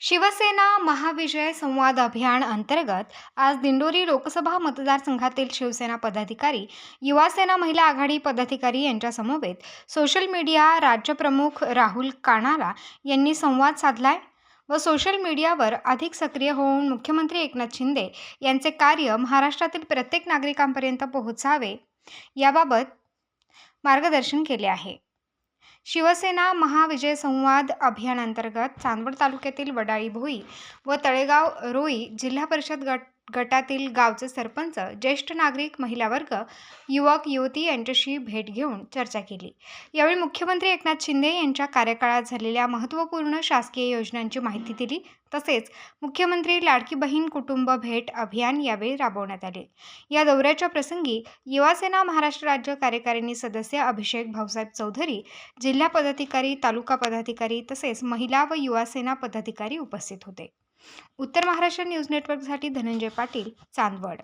शिवसेना महाविजय संवाद अभियान अंतर्गत आज दिंडोरी लोकसभा मतदारसंघातील शिवसेना पदाधिकारी युवासेना महिला आघाडी पदाधिकारी यांच्यासमवेत सोशल मीडिया राज्यप्रमुख राहुल काणाला यांनी संवाद साधलाय व सोशल मीडियावर अधिक सक्रिय होऊन मुख्यमंत्री एकनाथ शिंदे यांचे कार्य महाराष्ट्रातील प्रत्येक नागरिकांपर्यंत पोहोचावे याबाबत मार्गदर्शन केले आहे. शिवसेना महाविजय संवाद अभियानांतर्गत चांदवड तालुक्यातील वडाळी भोई व तळेगाव रोई जिल्हा परिषद गट गटातील गावचे सरपंच ज्येष्ठ नागरिक महिला वर्ग युवक युवती यांच्याशी भेट घेऊन चर्चा केली. यावेळी मुख्यमंत्री एकनाथ शिंदे यांच्या कार्यकाळात झालेल्या महत्त्वपूर्ण शासकीय योजनांची माहिती दिली. तसेच मुख्यमंत्री लाडकी बहीण कुटुंब भेट अभियान यावेळी राबवण्यात आले. या दौऱ्याच्या प्रसंगी युवासेना महाराष्ट्र राज्य कार्यकारिणी सदस्य अभिषेक भाऊसाहेब चौधरी जिल्हा पदाधिकारी तालुका पदाधिकारी तसेच महिला व युवासेना पदाधिकारी उपस्थित होते. उत्तर महाराष्ट्र न्यूज नेटवर्कसाठी धनंजय पाटील चांदवड.